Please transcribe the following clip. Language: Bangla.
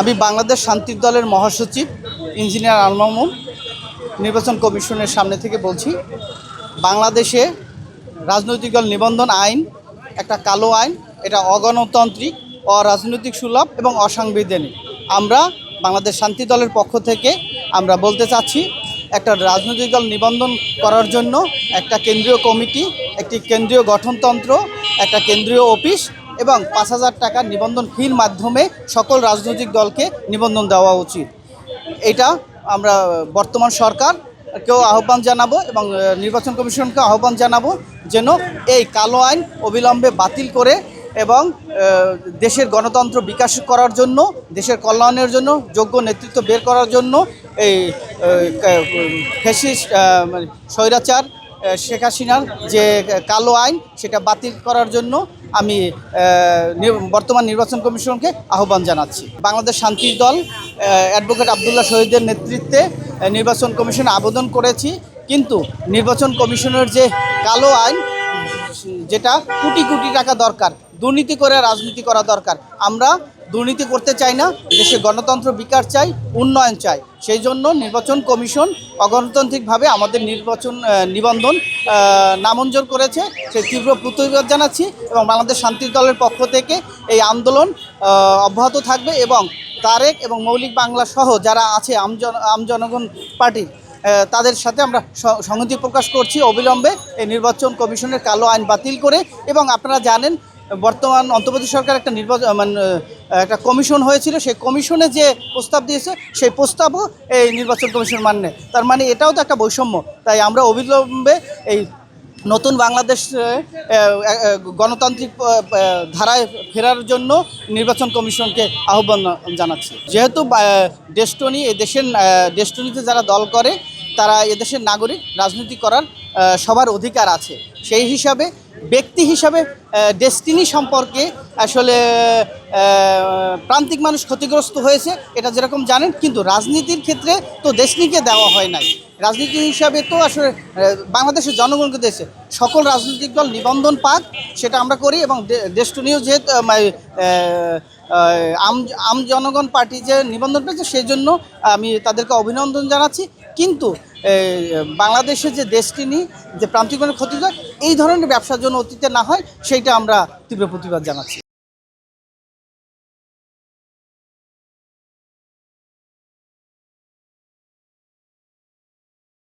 আমি বাংলাদেশ শান্তির দলের মহাসচিব, ইঞ্জিনিয়ার আলমামুন নির্বাচন কমিশনের সামনে থেকে বলছি, বাংলাদেশে রাজনৈতিক দল নিবন্ধন আইন, একটা কালো আইন, এটা অগণতান্ত্রিক, অরাজনৈতিক সুলভ এবং অসাংবিধানিক। আমরা বাংলাদেশ শান্তি দলের পক্ষ থেকে আমরা বলতে চাচ্ছি, একটা রাজনৈতিক দল নিবন্ধন করার জন্য একটা কেন্দ্রীয় কমিটি, একটি কেন্দ্রীয় গঠনতন্ত্র, একটা কেন্দ্রীয় অফিস এবং পাঁচ হাজার টাকার নিবন্ধন ফির মাধ্যমে সকল রাজনৈতিক দলকে নিবন্ধন দেওয়া উচিত। এটা আমরা বর্তমান সরকার কেউ আহ্বান জানাব এবং নির্বাচন কমিশনকে আহ্বান জানাব যেন এই কালো আইন অবিলম্বে বাতিল করে এবং দেশের গণতন্ত্র বিকাশ করার জন্য, দেশের কল্যাণের জন্য, যোগ্য নেতৃত্ব বের করার জন্য এই ফেসিস মানে স্বৈরাচার শেখ হাসিনার যে কালো আইন সেটা বাতিল করার জন্য আমি বর্তমান নির্বাচন কমিশনকে আহ্বান জানাচ্ছি। বাংলাদেশ শান্তির দল অ্যাডভোকেট আবদুল্লাহ শহীদের নেতৃত্বে নির্বাচন কমিশনে আবেদন করেছি। কিন্তু নির্বাচন কমিশনের যে কালো আইন, যেটা কোটি কোটি টাকা দরকার, দুর্নীতি করে রাজনীতি করা দরকার, আমরা দুর্নীতি করতে চাই না দেশে গণতন্ত্র বিকাশ চাই উন্নয়ন চাই। সেই জন্য নির্বাচন কমিশন অগণতান্ত্রিকভাবে আমাদের নির্বাচন নিবন্ধন নামঞ্জুর করেছে। সেই তীব্র প্রতিবাদ জানাচ্ছি এবং বাংলাদেশ শান্তি দলের পক্ষ থেকে এই আন্দোলন অব্যাহত থাকবে এবং তারেক এবং মৌলিক বাংলা সহ যারা আছে আমজন আমজনগণ পার্টির আহ, তাদের সাথে আমরা সংহতি প্রকাশ করছি। অবিলম্বে এই নির্বাচন কমিশনের কালো আইন বাতিল করে এবং আপনারা জানেন বর্তমান অন্তর্বর্তী সরকার একটা নির্বাচন মানে একটা কমিশন হয়েছিল। সেই কমিশনে যে প্রস্তাব দিয়েছে, সেই প্রস্তাবও এই নির্বাচন কমিশন মানে তার মানে এটাও তো একটা বৈষম্য। তাই আমরা অবিলম্বে এই নতুন বাংলাদেশ গণতান্ত্রিক ধারায় ফেরার জন্য নির্বাচন কমিশনকে আহ্বান জানাচ্ছি। যেহেতু ডেস্টনি দেশের ডেস্টনিতে যারা দল করে, তারা এদেশের নাগরিক, রাজনীতি করার সবার অধিকার আছে। সেই হিসাবে, ব্যক্তি হিসাবে ডেস্টিনি সম্পর্কে আসলে প্রান্তিক মানুষ ক্ষতিগ্রস্ত হয়েছে, এটা যেরকম জানেন, কিন্তু রাজনীতির ক্ষেত্রে তো ডেস্টিনিকে দেওয়া হয় নাই। রাজনীতি হিসাবে তো আসলে বাংলাদেশের জনগণকে দেশে সকল রাজনৈতিক দল নিবন্ধন পাক, সেটা আমরা করি এবং ডেস্টনিও যেহেতু আম আম জনগণ পার্টি যে নিবন্ধন পেয়েছে সেই জন্য আমি তাদেরকে অভিনন্দন জানাচ্ছি। কিন্তু বাংলাদেশের বাংলাদেশে যে ডেস্টিনি যে প্রান্তিক ক্ষতি এই ধরনের ব্যবসার জন্য অতীতে না হয়, সেইটা আমরা তীব্র প্রতিবাদ জানাচ্ছি।